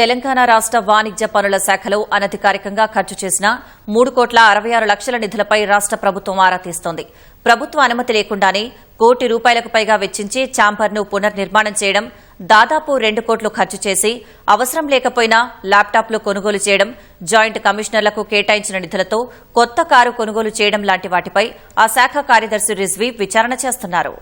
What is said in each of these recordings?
తెలంగాణ రాష్ట వాణిజ్య పనుల శాఖలో అనధికారికంగా ఖర్చు చేసిన మూడు కోట్ల అరవై ఆరు లక్షల నిధులపై రాష్ట ప్రభుత్వం ఆరా తీస్తోంది. ప్రభుత్వ అనుమతి లేకుండానే కోటి రూపాయలకు పైగా వెచ్చించి ఛాంబర్ను పునర్నిర్మాణం చేయడం దాదాపు రెండు కోట్లు ఖర్చు చేసి అవసరం లేకపోయినా ల్యాప్టాప్లు కొనుగోలు చేయడం జాయింట్ కమిషనర్లకు కేటాయించిన నిధులతో కొత్త కారు కొనుగోలు చేయడం లాంటి వాటిపై ఆ శాఖ కార్యదర్శి రిజ్వీ విచారణ చేస్తున్నారు.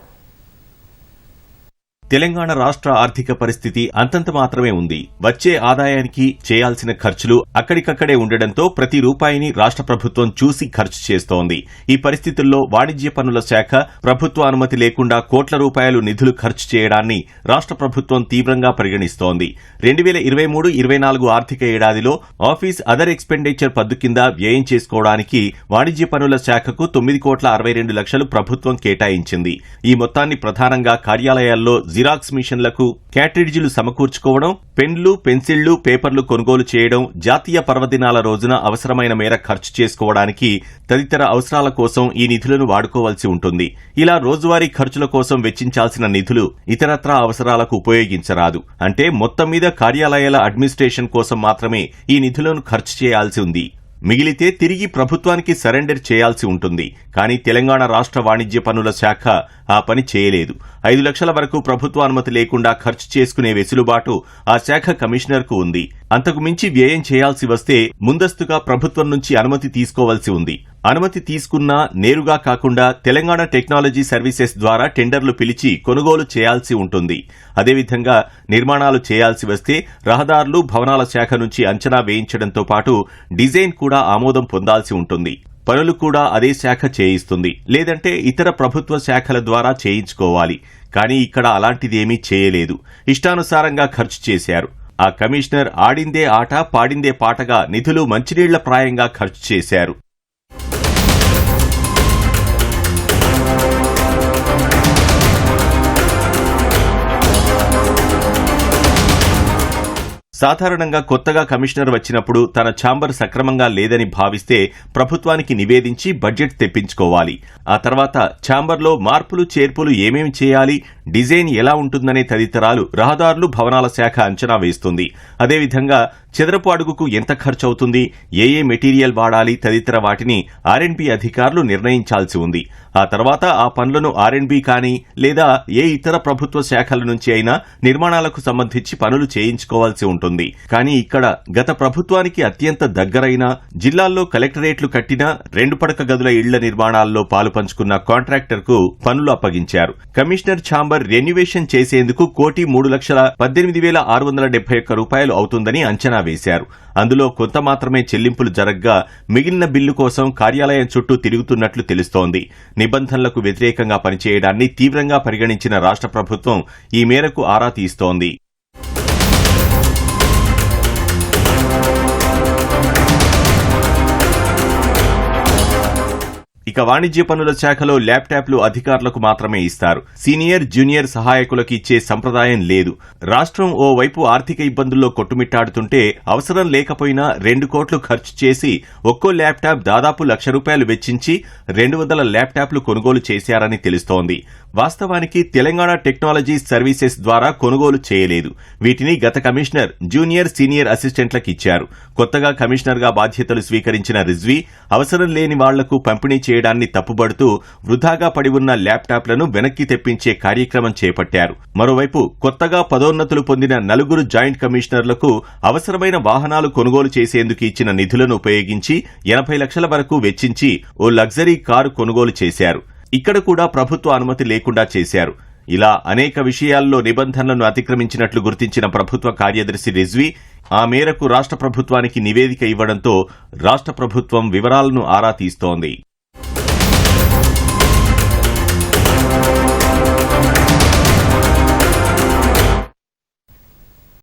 తెలంగాణ రాష్ట్ర ఆర్థిక పరిస్థితి అంతంత మాత్రమే ఉంది. వచ్చే ఆదాయానికి చేయాల్సిన ఖర్చులు అక్కడికక్కడే ఉండడంతో ప్రతి రూపాయిని రాష్ట్ర ప్రభుత్వం చూసి ఖర్చు చేస్తోంది. ఈ పరిస్థితుల్లో వాణిజ్య పన్నుల శాఖ ప్రభుత్వ అనుమతి లేకుండా కోట్ల రూపాయలు నిధులు ఖర్చు చేయడాన్ని రాష్ట్ర ప్రభుత్వం తీవ్రంగా పరిగణిస్తోంది. రెండు వేల ఇరవై మూడు ఇరవై నాలుగు ఆర్థిక ఏడాదిలో ఆఫీస్ అదర్ ఎక్స్పెండిచర్ పద్దు కింద వ్యయం చేసుకోవడానికి వాణిజ్య పన్నుల శాఖకు తొమ్మిది కోట్ల అరవై రెండు లక్షలు ప్రభుత్వం కేటాయించింది. ఈ మొత్తాన్ని ప్రధానంగా కార్యాలయాల్లో జిరాక్స్ మిషన్లకు క్యాట్రిడ్జీలు సమకూర్చుకోవడం పెన్లు పెన్సిళ్ళు పేపర్లు కొనుగోలు చేయడం జాతీయ పర్వదినాల రోజున అవసరమైన మేర ఖర్చు చేసుకోవడానికి తదితర అవసరాల కోసం ఈ నిధులను వాడుకోవాల్సి ఉంటుంది. ఇలా రోజువారీ ఖర్చుల కోసం వెచ్చించాల్సిన నిధులు ఇతరత్రా అవసరాలకు ఉపయోగించరాదు. అంటే మొత్తం మీద కార్యాలయాల అడ్మినిస్ట్రేషన్ కోసం మాత్రమే ఈ నిధులను ఖర్చు చేయాల్సి ఉంది. మిగిలితే తిరిగి ప్రభుత్వానికి సరెండర్ చేయాల్సి ఉంటుంది. కానీ తెలంగాణ రాష్ట్ర వాణిజ్య పన్నుల శాఖ ఆ పని చేయలేదు. ఐదు లక్షల వరకు ప్రభుత్వ అనుమతి లేకుండా ఖర్చు చేసుకునే వెసులుబాటు ఆ శాఖ కమిషనర్కు ఉంది. అంతకు మించి వ్యయం చేయాల్సి వస్తే ముందస్తుగా ప్రభుత్వం నుంచి అనుమతి తీసుకోవాల్సి ఉంది. అనుమతి తీసుకున్నా నేరుగా కాకుండా తెలంగాణ టెక్నాలజీ సర్వీసెస్ ద్వారా టెండర్లు పిలిచి కొనుగోలు చేయాల్సి ఉంటుంది. అదేవిధంగా నిర్మాణాలు చేయాల్సి వస్తే రహదారులు భవనాల శాఖ నుంచి అంచనా వేయించడంతో పాటు డిజైన్ కూడా ఆమోదం పొందాల్సి ఉంటుంది. పనులు కూడా అదే శాఖ చేయిస్తుంది. లేదంటే ఇతర ప్రభుత్వ శాఖల ద్వారా చేయించుకోవాలి. కానీ ఇక్కడ అలాంటిదేమీ చేయలేదు. ఇష్టానుసారంగా ఖర్చు చేశారు. ఆ కమిషనర్ ఆడిందే ఆట పాడిందే పాటగా నిధులు మంచినీళ్ళ ప్రాయంగా ఖర్చు చేశారు. సాధారణంగా కొత్తగా కమిషనర్ వచ్చినప్పుడు తన ఛాంబర్ సక్రమంగా లేదని భావిస్తే ప్రభుత్వానికి నివేదించి బడ్జెట్ తెప్పించుకోవాలి. ఆ తర్వాత ఛాంబర్లో మార్పులు చేర్పులు ఏమేమి చేయాలి డిజైన్ ఎలా ఉంటుందనే తదితరాలు రహదారులు భవనాల శాఖ అంచనా వేస్తుంది. అదేవిధంగా చదరపు అడుగుకు ఎంత ఖర్చు అవుతుంది ఏ ఏ మెటీరియల్ వాడాలి తదితర వాటిని ఆర్ఎండ్బి అధికారులు నిర్ణయించాల్సి ఉంది. ఆ తర్వాత ఆ పనులను ఆర్ఎండ్బి కానీ లేదా ఏ ఇతర ప్రభుత్వ శాఖల నుంచి అయినా నిర్మాణాలకు సంబంధించి పనులు చేయించుకోవాల్సి ఉంటుంది. కానీ ఇక్కడ గత ప్రభుత్వానికి అత్యంత దగ్గరైన జిల్లాల్లో కలెక్టరేట్లు కట్టిన రెండు పడక గదుల ఇళ్ళ నిర్మాణాల్లో పాలు పంచుకున్న కాంట్రాక్టర్కు పనులు అప్పగించారు. కమిషనర్ ఛాంబర్ రెన్యువేషన్ చేసేందుకు కోటి మూడు లక్షల పద్దెనిమిది వేల ఆరు వందల డెబ్బై ఒక్క రూపాయలు అవుతుందని అంచనా వేశారు. అందులో కొంత మాత్రమే చెల్లింపులు జరగ్గా మిగిలిన బిల్లు కోసం కార్యాలయం చుట్టూ తిరుగుతున్నట్లు తెలుస్తోంది. నిబంధనలకు వ్యతిరేకంగా పనిచేయడాన్ని తీవ్రంగా పరిగణించిన రాష్ట్ర ప్రభుత్వం ఈ మేరకు ఆరా తీస్తోంది. ఇక వాణిజ్య పనుల శాఖలో ల్యాప్టాప్లు అధికారులకు మాత్రమే ఇస్తారు. సీనియర్ జూనియర్ సహాయకులకు ఇచ్చే సంప్రదాయం లేదు. రాష్ట్రం ఓ వైపు ఆర్థిక ఇబ్బందుల్లో కొట్టుమిట్టాడుతుంటే అవసరం లేకపోయినా రెండు కోట్లు ఖర్చు చేసి ఒక్కో ల్యాప్టాప్ దాదాపు లక్ష రూపాయలు వెచ్చించి రెండు వందల ల్యాప్టాప్లు కొనుగోలు చేశారని తెలుస్తోంది. వాస్తవానికి తెలంగాణ టెక్నాలజీ సర్వీసెస్ ద్వారా కొనుగోలు చేయలేదు. వీటిని గత కమిషనర్ జూనియర్ సీనియర్ అసిస్టెంట్లకు ఇచ్చారు. కొత్తగా కమిషనర్గా బాధ్యతలు స్వీకరించిన రిజ్వీ అవసరం లేని వాళ్ళకు పంపిణీ చేయడాన్ని తప్పుబడుతూ వృధాగా పడి ఉన్న ల్యాప్టాప్లను వెనక్కి తెప్పించే కార్యక్రమం చేపట్టారు. మరోవైపు కొత్తగా పదోన్నతులు పొందిన నలుగురు జాయింట్ కమిషనర్లకు అవసరమైన వాహనాలు కొనుగోలు చేసేందుకు ఇచ్చిన నిధులను ఉపయోగించి ఎనభై లక్షల వరకు వెచ్చించి ఓ లగ్జరీ కారు కొనుగోలు చేశారు. ఇక్కడ కూడా ప్రభుత్వ అనుమతి లేకుండా చేశారు. ఇలా అనేక విషయాల్లో నిబంధనలను అతిక్రమించినట్లు గుర్తించిన ప్రభుత్వ కార్యదర్శి రిజ్వీ ఆ మేరకు రాష్ట్ర ప్రభుత్వానికి నివేదిక ఇవ్వడంతో రాష్ట్ర ప్రభుత్వం వివరాలను ఆరా తీస్తోంది.